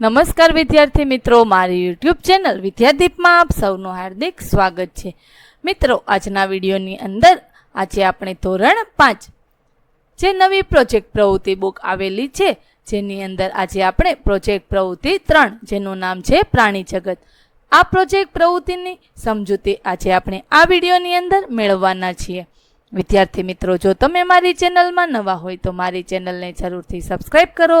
નમસ્કાર વિદ્યાર્થી મિત્રો, મારી યુટ્યુબ ચેનલ વિદ્યાદીપમાં આપ સૌનું હાર્દિક સ્વાગત છે. મિત્રો, આજના વિડીયોની અંદર આજે આપણે ધોરણ પાંચ જે નવી પ્રોજેક્ટ પ્રવૃત્તિ બુક આવેલી છે, જેની અંદર આજે આપણે પ્રોજેક્ટ પ્રવૃત્તિ ત્રણ, જેનું નામ છે પ્રાણી જગત. આ પ્રોજેક્ટ પ્રવૃત્તિની સમજૂતી આજે આપણે આ વિડીયોની અંદર મેળવવાના છીએ. વિદ્યાર્થી મિત્રો, જો તમે મારી ચેનલમાં નવા હોય તો મારી ચેનલને જરૂરથી સબસ્ક્રાઈબ કરો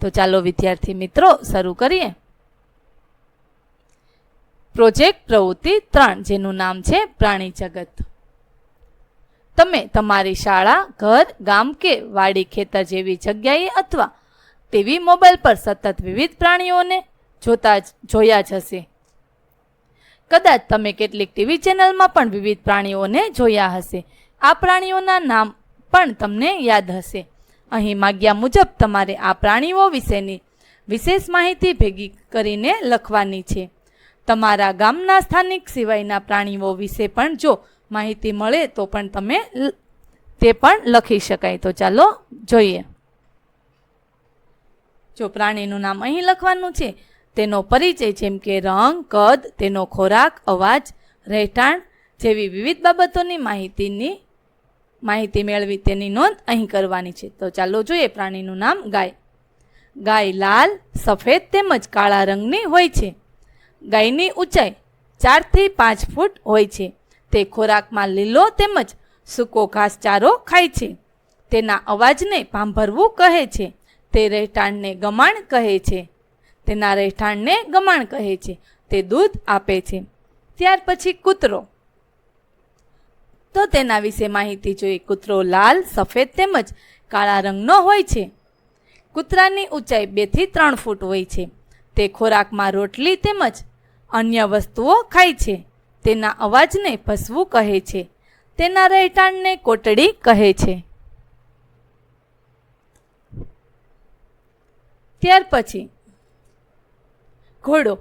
તો ચાલો, વિદ્યાર્થી મિત્રો, શરૂ કરીએ. પ્રોજેક્ટ પ્રવૃત્તિ ત્રણ, જેનું નામ છે પ્રાણી જગત. તમે તમારી શાળા, ઘર, ગામ કે વાડી, ખેતર જેવી જગ્યાએ અથવા ટીવી, મોબાઈલ પર સતત વિવિધ પ્રાણીઓને જોતા જોયા જ હશે. કદાચ તમે કેટલીક ટીવી ચેનલમાં પણ વિવિધ પ્રાણીઓને જોયા હશે. આ પ્રાણીઓના નામ પણ તમને યાદ હશે. અહીં માગ્યા મુજબ તમારે આ પ્રાણીઓ વિશેની વિશેષ માહિતી ભેગી કરીને લખવાની છે. તમારા ગામના સ્થાનિક સિવાયના પ્રાણીઓ વિશે પણ જો માહિતી મળે તો પણ તમે તે પણ લખી શકાય. તો ચાલો જોઈએ. જો પ્રાણીનું નામ અહીં લખવાનું છે, તેનો પરિચય જેમ કે રંગ, કદ, તેનો ખોરાક, અવાજ, રહેઠાણ જેવી વિવિધ બાબતોની માહિતીની માહિતી મેળવી તેની નોંધ અહીં કરવાની છે. તો ચાલો જોઈએ પ્રાણીનું નામ ગાય. ગાય લાલ, સફેદ તેમજ કાળા રંગની હોય છે. ગાયની ઊંચાઈ ચારથી પાંચ ફૂટ હોય છે. તે ખોરાકમાં લીલો તેમજ સૂકો ઘાસચારો ખાય છે. તેના અવાજને પાંભરવું કહે છે. તે રહેઠાણને ગમાણ કહે છે. તેના રહેઠાણને ગમાણ કહે છે. તે દૂધ આપે છે. ત્યાર પછી કૂતરો. તો તેના વિશે માહિતી જોઈએ કૂતરો લાલ, સફેદ તેમજ કાળા રંગનો હોય છે. કૂતરાની ઊંચાઈ બેથી ત્રણ ફૂટ હોય છે. તે ખોરાકમાં રોટલી તેમજ અન્ય વસ્તુઓ ખાય છે. તેના અવાજને ભસવું કહે છે. તેના રહેઠાણને કોટડી કહે છે. ત્યાર પછી ઘોડો.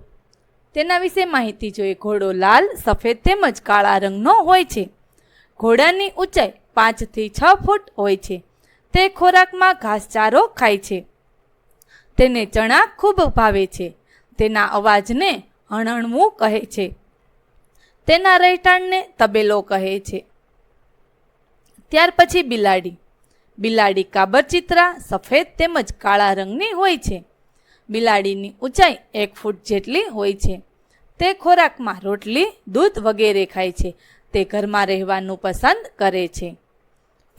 તેના વિશે માહિતી જોઈએ ઘોડો લાલ, સફેદ તેમજ કાળા રંગનો હોય છે. ઘોડાની ઊંચાઈ પાંચથી છ ફૂટ હોય છે. તે ખોરાકમાં ઘાસચારો ખાય છે. તેને ચણા ખૂબ ભાવે છે. તેના અવાજને હણણવું કહે છે. તેના રહેઠાણને તબેલો કહે છે. ત્યાર પછી બિલાડી. બિલાડી કાબરચિત્રા સફેદ તેમજ કાળા રંગની હોય છે. બિલાડીની ઊંચાઈ એક ફૂટ જેટલી હોય છે. તે ખોરાકમાં રોટલી, દૂધ વગેરે ખાય છે. તે ઘરમાં રહેવાનું પસંદ કરે છે.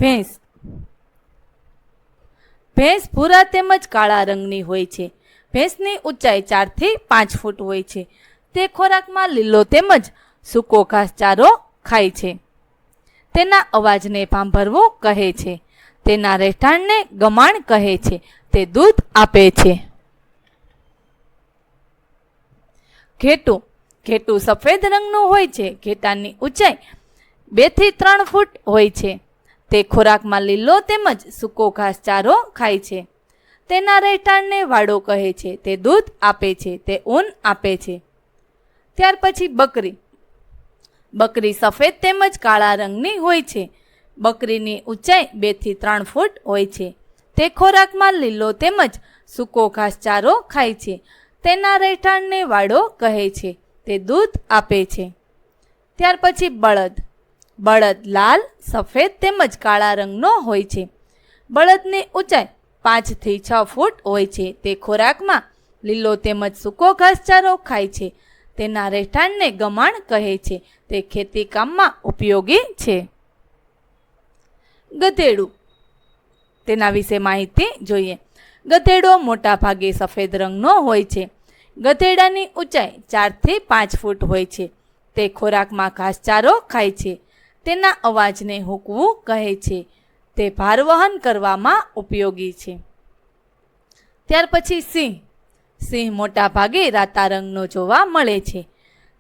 ભેંસ. ભેંસ ભૂરા તેમજ કાળા રંગની હોય છે. ભેંસની ઊંચાઈ ચારથી પાંચ ફૂટ હોય છે. તે ખોરાકમાં લીલો તેમજ સૂકો ઘાસચારો ખાય છે. તેના અવાજને પાંભરવું કહે છે. તેના રહેઠાણને ગમાણ કહે છે. તે દૂધ આપે છે. ઘેટું. ઘેટું સફેદ રંગનું હોય છે, ઘેટાની ઊંચાઈ બેથી ત્રણ ફૂટ હોય છે. તે ખોરાકમાં લીલો તેમજ સૂકો ઘાસચારો ખાય છે. તેના રહેઠાણને વાડો કહે છે, તે દૂધ આપે છે, તે ઊન આપે છે. ત્યાર પછી બકરી. બકરી સફેદ તેમજ કાળા રંગની હોય છે. બકરીની ઊંચાઈ બેથી ત્રણ ફૂટ હોય છે. તે ખોરાકમાં લીલો તેમજ સૂકો ઘાસચારો ખાય છે. તેના રહેઠાણને વાડો કહે છે. તે દૂધ આપે છે. ત્યાર પછી બળદ. બળદ લાલ, સફેદ તેમજ કાળા રંગનો હોય છે. બળદની ઊંચાઈ પાંચથી છ ફૂટ હોય છે. તે ખોરાકમાં લીલો તેમજ સૂકો ઘાસચારો ખાય છે. તેના રહેઠાણને ગમાણ કહે છે. તે ખેતી કામમાં ઉપયોગી છે. ગધેડું. તેના વિશે માહિતી જોઈએ. ગધેડો મોટાભાગે સફેદ રંગનો હોય છે. ગધેડાની ઊંચાઈ ચારથી પાંચ ફૂટ હોય છે. તે ખોરાકમાં ઘાસચારો ખાય છે. તેના અવાજને હૂકવું કહે છે. તે ભાર વહન કરવામાં ઉપયોગી છે. ત્યાર પછી સિંહ. સિંહ મોટા ભાગે રાતા રંગનો જોવા મળે છે.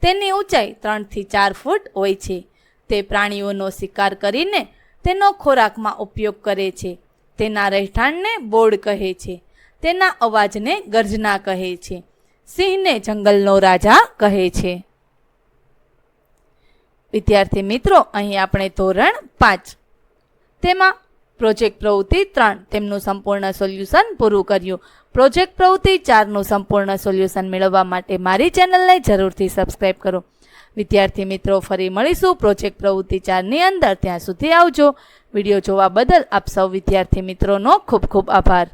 તેની ઊંચાઈ ત્રણથી ચાર ફૂટ હોય છે. તે પ્રાણીઓનો શિકાર કરીને તેનો ખોરાકમાં ઉપયોગ કરે છે. તેના રહેઠાણને બોર્ડ કહે છે. તેના અવાજને ગર્જના કહે છે. સિંહને જંગલનો રાજા કહે છે. વિદ્યાર્થી મિત્રો, અહીં આપણે ધોરણ પાંચ. તેમાં પ્રોજેક્ટ પ્રવૃત્તિ ત્રણ. તેમનું સંપૂર્ણ સોલ્યુશન પૂરું કર્યું. પ્રોજેક્ટ પ્રવૃત્તિ ચારનું સંપૂર્ણ સોલ્યુશન મેળવવા માટે મારી ચેનલને જરૂરથી સબસ્ક્રાઈબ કરો. વિદ્યાર્થી મિત્રો, ફરી મળીશું પ્રોજેક્ટ પ્રવૃત્તિ ચારની અંદર. ત્યાં સુધી આવજો. વીડિયો જોવા બદલ આપ સૌ વિદ્યાર્થી મિત્રોનો ખૂબ ખૂબ આભાર.